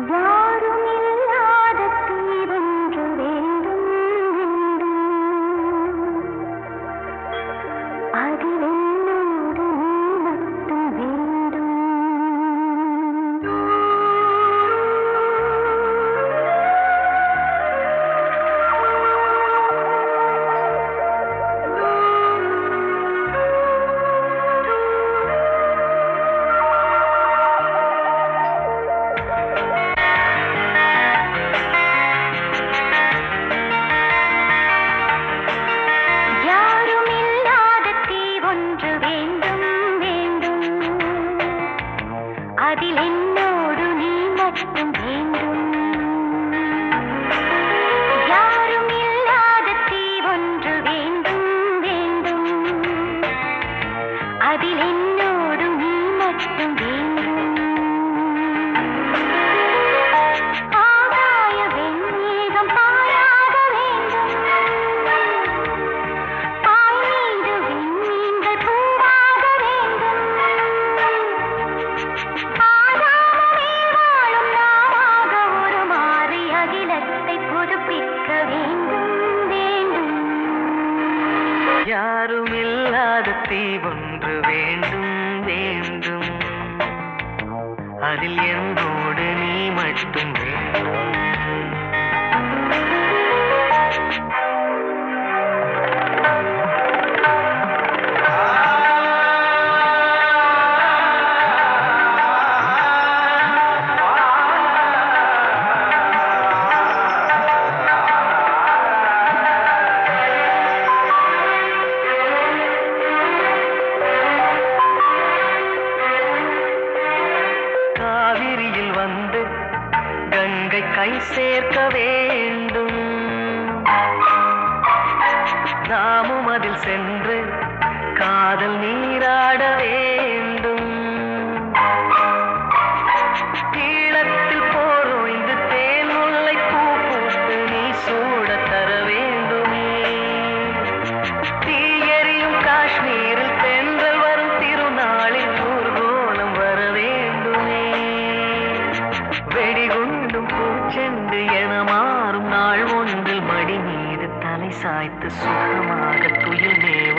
दारू புதுப்பிக்க வேண்டும் வேண்டும். யாரும் இல்லாத தீ ஒன்று வேண்டும் வேண்டும். அதில் என்னோடு கை சேர்க்க வேண்டும். நாமும் அதில் சென்று காதல் நீ சாய்த்து சுகமாக துயில் மேவ